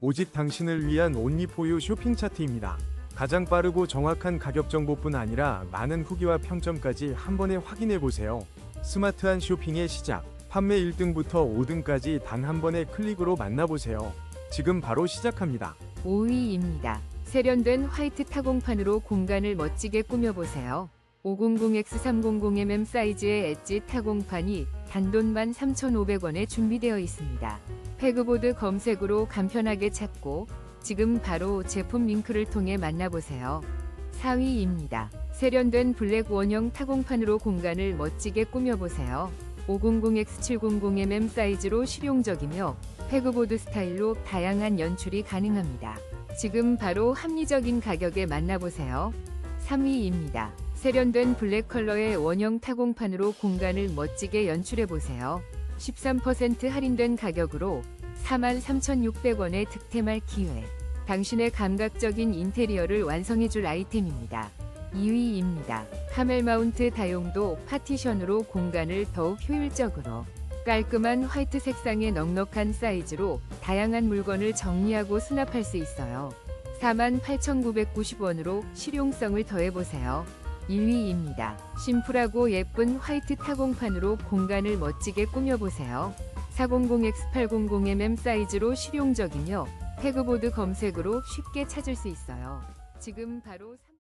오직 당신을 위한 온리포유 쇼핑 차트입니다. 가장 빠르고 정확한 가격 정보뿐 아니라 많은 후기와 평점까지 한 번에 확인해 보세요. 스마트한 쇼핑의 시작. 판매 1등부터 5등까지 단 한 번의 클릭으로 만나보세요. 지금 바로 시작합니다. 5위입니다. 세련된 화이트 타공판으로 공간을 멋지게 꾸며보세요. 500X300mm 사이즈의 엣지 타공판이 단돈 13,500원에 준비되어 있습니다. 패그보드 검색으로 간편하게 찾고 지금 바로 제품 링크를 통해 만나보세요. 4위입니다. 세련된 블랙 원형 타공판으로 공간을 멋지게 꾸며보세요. 500X700mm 사이즈로 실용적이며 패그보드 스타일로 다양한 연출이 가능합니다. 지금 바로 합리적인 가격에 만나보세요. 3위입니다. 세련된 블랙 컬러의 원형 타공판으로 공간을 멋지게 연출해보세요. 13% 할인된 가격으로 43,600원에 득템할 기회. 당신의 감각적인 인테리어를 완성해줄 아이템입니다. 2위입니다. 카멜 마운트 다용도 파티션으로 공간을 더욱 효율적으로 깔끔한 화이트 색상의 넉넉한 사이즈로 다양한 물건을 정리하고 수납할 수 있어요. 48,990원으로 실용성을 더해보세요. 1위입니다. 심플하고 예쁜 화이트 타공판으로 공간을 멋지게 꾸며보세요. 400X800mm 사이즈로 실용적이며 태그보드 검색으로 쉽게 찾을 수 있어요. 지금 바로 삼-